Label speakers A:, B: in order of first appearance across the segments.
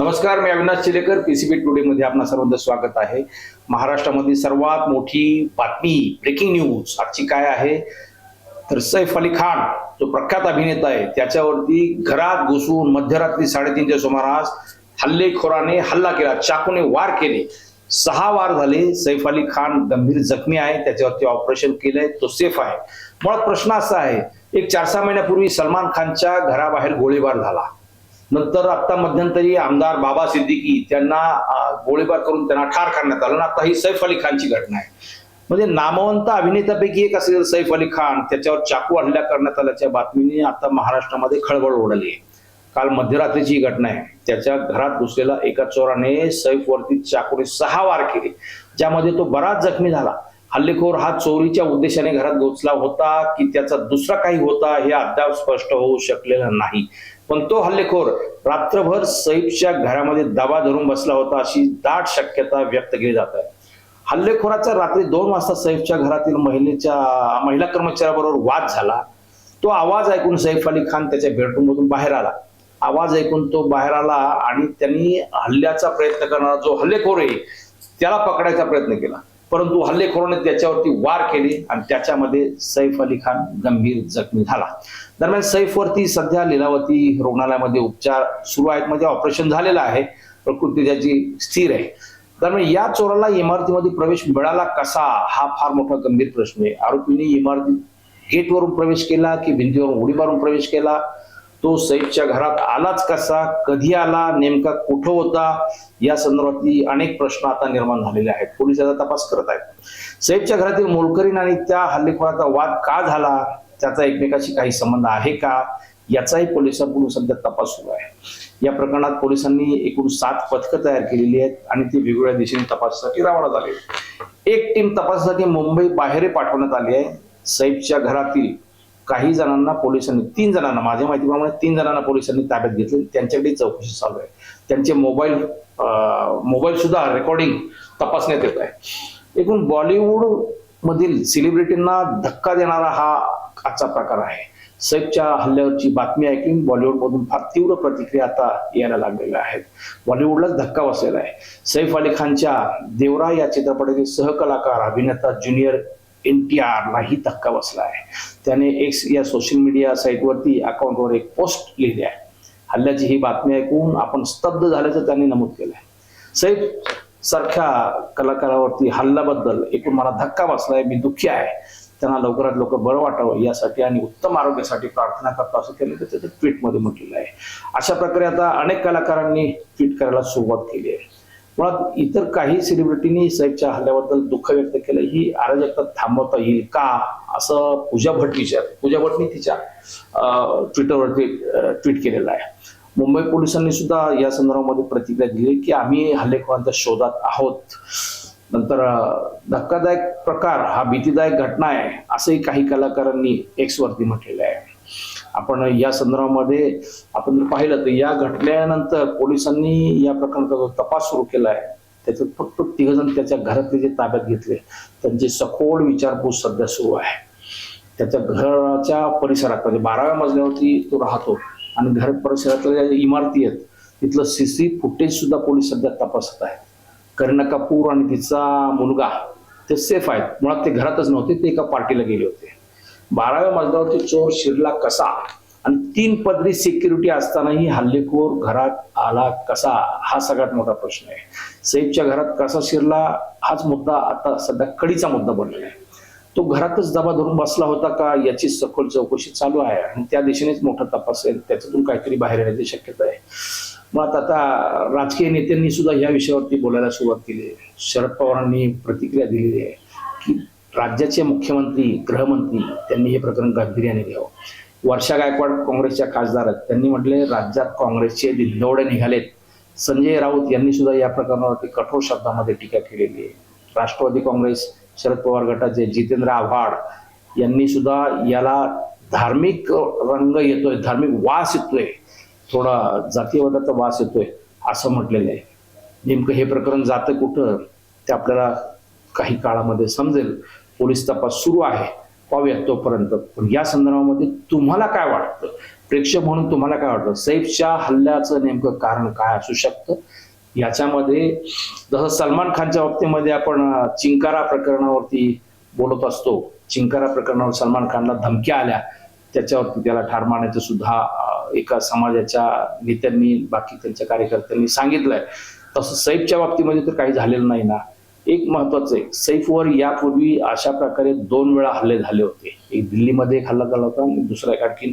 A: नमस्कार मी Avinash Chilekar PCB today मध्ये आपणा सर्वांचं स्वागत आहे. महाराष्ट्रामध्ये सर्वात मोठी बातमी ब्रेकिंग न्यूज आजची काय आहे? तर सैफ अली खान जो प्रख्यात अभिनेता आहे त्याच्यावरती घरात घुसून मध्यरात्री साडेतीनच्या सुमारास हल्लेखोराने हल्ला केला चाकूने वार केले. सहा वार झाले सैफ अली खान गंभीर जखमी आहे त्याच्यावरती ऑपरेशन केलंय तो सेफ आहे. मुळात प्रश्न असा आहे एक चार सहा महिन्यापूर्वी सलमान खानच्या घराबाहेर गोळीबार झाला. नंतर आता मध्यंतरी आमदार बाबा सिद्दीकी त्यांना गोळीबार करून त्यांना ठार करण्यात आलं. आता ही सैफ अली खानची घटना आहे. म्हणजे नामवंत अभिनेत्यापैकी एक असेल सैफ अली खान त्याच्यावर चाकू हल्ला करण्यात आल्याच्या बातमीने आता महाराष्ट्रामध्ये खळबळ उडाली आहे. काल मध्यरात्रीची ही घटना आहे. त्याच्या घरात घुसलेला एका चोराने सैफवरती चाकूने सहा वार केले ज्यामध्ये तो बराच जखमी झाला. हल्लेखोर हा चोरीच्या उद्देशाने घरात घुसला होता की त्याचा दुसरा काही होता हे अद्याप स्पष्ट होऊ शकलेलं नाही. पण तो हल्लेखोर रात्रभर सैफच्या घरामध्ये दबा धरून बसला होता अशी दाट शक्यता व्यक्त केली जात आहे. हल्लेखोराचा रात्री दोन वाजता सैफच्या घरातील महिलेच्या महिला कर्मचाऱ्याबरोबर वाद झाला. तो आवाज ऐकून सैफ अली खान त्याच्या बेडरूम मधून बाहेर आला. आवाज ऐकून तो बाहेर आला आणि त्यांनी हल्ल्याचा प्रयत्न करणारा जो हल्लेखोर आहे त्याला पकडायचा प्रयत्न केला. परंतु हल्लेखोराने त्याच्यावरती वार केले आणि त्याच्यामध्ये सैफ अली खान गंभीर जखमी झाला. दरम्यान सैफवरती सध्या लीलावती रुग्णालयामध्ये उपचार सुरू आहेत. म्हणजे ऑपरेशन झालेलं आहे. प्रकृती त्याची स्थिर आहे. दरम्यान या चोराला इमारतीमध्ये प्रवेश मिळाला कसा? हा फार मोठा गंभीर प्रश्न आहे. आरोपीने इमारतीत गेटवरून प्रवेश केला की भिंतीवरून उडी मारून प्रवेश केला? तो सैफच्या घरात आलाच कसा? कधी आला? नेमका कुठं होता? या संदर्भातली अनेक प्रश्न आता निर्माण झालेले आहेत. पोलीस याचा तपास करत आहेत. सईदच्या घरातील मोलकरीन आणि त्या हल्लेखोराचा वाद का झाला? त्याचा एकमेकाशी काही संबंध आहे का? याचाही पोलिसांकडून सध्या तपास सुरू आहे. या प्रकरणात पोलिसांनी एकूण सात पथकं तयार केलेली आहेत आणि ती वेगवेगळ्या दिशेने तपासासाठी रवाना झाली एक टीम तपासासाठी मुंबई बाहेर पाठवण्यात आली आहे. सैफच्या घरातील काही जणांना पोलिसांनी तीन जणांना माझ्या माहितीप्रमाणे तीन जणांना पोलिसांनी ताब्यात घेतले त्यांच्याकडे चौकशी चालू आहे. त्यांचे मोबाईल मोबाईल सुद्धा रेकॉर्डिंग तपासण्यात येत आहे. एकूण बॉलिवूड मधील सेलिब्रिटींना धक्का देणारा हा आजचा प्रकार आहे. सैफच्या हल्ल्यावरची बातमी ऐकून बॉलिवूडमधून फार तीव्र प्रतिक्रिया आता यायला लागलेल्या आहेत. बॉलिवूडलाच धक्का बसलेला आहे. सैफ अली खानच्या देवरा या चित्रपटातील सहकलाकार अभिनेता ज्युनियर एन टी आरलाही धक्का बसला आहे. त्याने एक्स या सोशल मीडिया साईटवरती अकाउंटवर एक पोस्ट लिहिली आहे. हल्ल्याची ही बातमी ऐकून आपण स्तब्ध झाल्याचं त्यांनी नमूद केलं आहे. सैफ सारख्या कलाकारावरती हल्ल्याबद्दल एकूण मला धक्का बसलाय मी दुःखी आहे. त्यांना लवकरात लवकर बरं वाटावं यासाठी आणि उत्तम आरोग्यासाठी प्रार्थना करतो असं केलं तर त्याच्या ट्विटमध्ये म्हटलेलं आहे. अशा प्रकारे आता अनेक कलाकारांनी ट्विट करायला सुरुवात केली आहे. मुळात इतर काही सेलिब्रिटींनी साहेबच्या हल्ल्याबद्दल दुःख व्यक्त केलं ही अराजकता थांबवता येईल का? असं पूजा भट विचार पूजा भटनी तिच्या ट्विटरवरती ट्विट केलेलं आहे. मुंबई पोलिसांनी सुद्धा या संदर्भामध्ये प्रतिक्रिया दिली की आम्ही हल्लेखोरांच्या शोधात आहोत. नंतर धक्कादायक प्रकार हा भीतीदायक घटना आहे असंही काही कलाकारांनी एक्सवरती म्हटलेलं आहे. आपण या संदर्भामध्ये आपण जर पाहिलं तर या घटनेनंतर पोलिसांनी या प्रकरणाचा जो तपास सुरू केला आहे त्याच्यात फक्त तिघ जण त्याच्या घरातले जे ताब्यात घेतले त्यांची सखोल विचारपूस सध्या सुरू आहे. त्याच्या घराच्या परिसरात म्हणजे बाराव्या मजल्यावरती तो राहतो आणि घर परिसरातल्या ज्या इमारती आहेत तिथलं सी फुटेज सुद्धा पोलीस सध्या तपासत आहेत. करीना कपूर आणि तिचा मुलगा ते सेफ आहेत. मुळात ते घरातच नव्हते ते एका पार्टीला गेले होते. बाराव्या मजल्यावरती चोर शिरला कसा? आणि तीन पदरी सिक्युरिटी असतानाही हल्लेखोर घरात आला कसा? हा सगळ्यात मोठा प्रश्न आहे. सैफच्या घरात कसा शिरला? हाच मुद्दा आता सध्या कडीचा मुद्दा बनलेला आहे. तो घरातच दबा धरून बसला होता का? याची सखोल चौकशी चालू आहे. आणि त्या दिशेनेच मोठा तपास आहे. त्याच्यातून काहीतरी बाहेर येण्याची शक्यता आहे. मग आता राजकीय नेत्यांनी सुद्धा या विषयावरती बोलायला सुरुवात केली आहे. शरद पवारांनी प्रतिक्रिया दिलेली आहे की राज्याचे मुख्यमंत्री गृहमंत्री त्यांनी हे प्रकरण गांभीर्याने घ्यावं. वर्षा गायकवाड काँग्रेसच्या खासदार आहेत. त्यांनी म्हटले राज्यात काँग्रेसचे दिंडवडे निघालेत. संजय राऊत यांनी सुद्धा या प्रकरणावरती कठोर शब्दामध्ये टीका केलेली आहे. राष्ट्रवादी काँग्रेस शरद पवार गटाचे जितेंद्र आव्हाड यांनी सुद्धा याला धार्मिक रंग येतोय धार्मिक वास येतोय. थोडा जातीयवादाचा वास येतोय असं म्हटलेलं आहे. नेमकं हे प्रकरण जातं कुठं? ते आपल्याला काही काळामध्ये समजेल. पोलीस तपास सुरू आहे. पाहूया तोपर्यंत. पण या संदर्भामध्ये तुम्हाला काय वाटतं? प्रेक्षक म्हणून तुम्हाला काय वाटतं? सैफच्या हल्ल्याचं नेमकं कारण काय असू शकतं? याच्यामध्ये जसं सलमान खानच्या बाबतीमध्ये आपण चिंकारा प्रकरणावरती बोलत असतो. चिंकारा प्रकरणावर सलमान खानला धमक्या आल्या. त्याच्यावरती त्याला ठार मारण्याचं सुद्धा एका समाजाच्या नेत्यांनी बाकी त्यांच्या कार्यकर्त्यांनी सांगितलंय. तसं सैफच्या बाबतीमध्ये तर काही झालेलं नाही ना. एक महत्वाचं आहे. सैफवर यापूर्वी अशा प्रकारे दोन वेळा हल्ले झाले होते. एक दिल्लीमध्ये एक हल्ला झाला होता आणि दुसरा एक आणखीन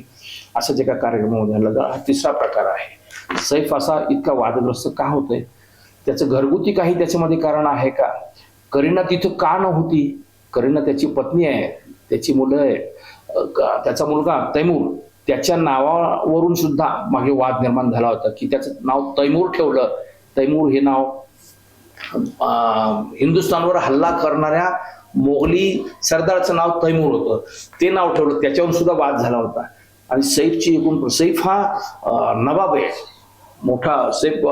A: असाच एका कार्यक्रमामध्ये हल्ला झाला. हा तिसरा प्रकार आहे. सैफ असा इतका वादग्रस्त का होतोय? त्याचं घरगुती काही त्याच्यामध्ये कारण आहे का? करीना तिथं का नव्हती? करीना त्याची पत्नी आहे. त्याची मुलं आहे का- त्याचा मुलगा तैमूर. त्याच्या नावावरून सुद्धा मागे वाद निर्माण झाला होता की त्याचं नाव तैमूर ठेवलं. तैमूर हे नाव हिंदुस्थानवर हल्ला करणाऱ्या मोगली सरदारचं नाव तैमूर होतं. ते नाव ठेवलं त्याच्यावर सुद्धा वाद झाला होता. आणि सैफची एकूण सैफ हा नवाब आहे. मोठा सैफ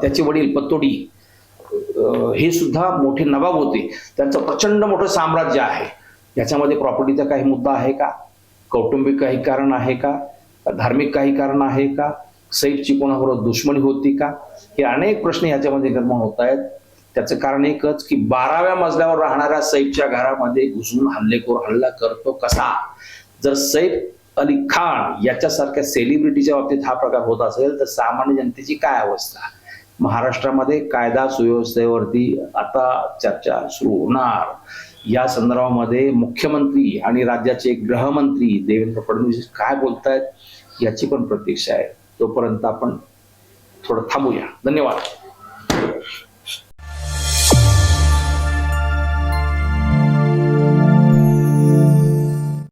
A: त्याचे वडील पतोडी हे सुद्धा मोठे नवाब होते. त्यांचं प्रचंड मोठं साम्राज्य आहे. याच्यामध्ये प्रॉपर्टीचा काही मुद्दा आहे का? कौटुंबिक काही कारण आहे का? धार्मिक काही कारण आहे का? सैफची कोणाबरोबर दुश्मनी होती का? हे अनेक प्रश्न याच्यामध्ये निर्माण होत आहेत. त्याचं कारण एकच की बाराव्या मजल्यावर राहणाऱ्या सैफच्या घरामध्ये घुसून हल्लेखोर हल्ला करतो कसा? जर सैफ अली खान याच्यासारख्या सेलिब्रिटीच्या बाबतीत हा प्रकार होत असेल तर सामान्य जनतेची काय अवस्था? महाराष्ट्रामध्ये कायदा सुव्यवस्थेवरती आता चर्चा सुरू होणार. या संदर्भामध्ये मुख्यमंत्री आणि राज्याचे गृहमंत्री देवेंद्र फडणवीस काय बोलतायत याची पण प्रतीक्षा आहे. तोपर्यंत आपण थोडं थांबूया. धन्यवाद.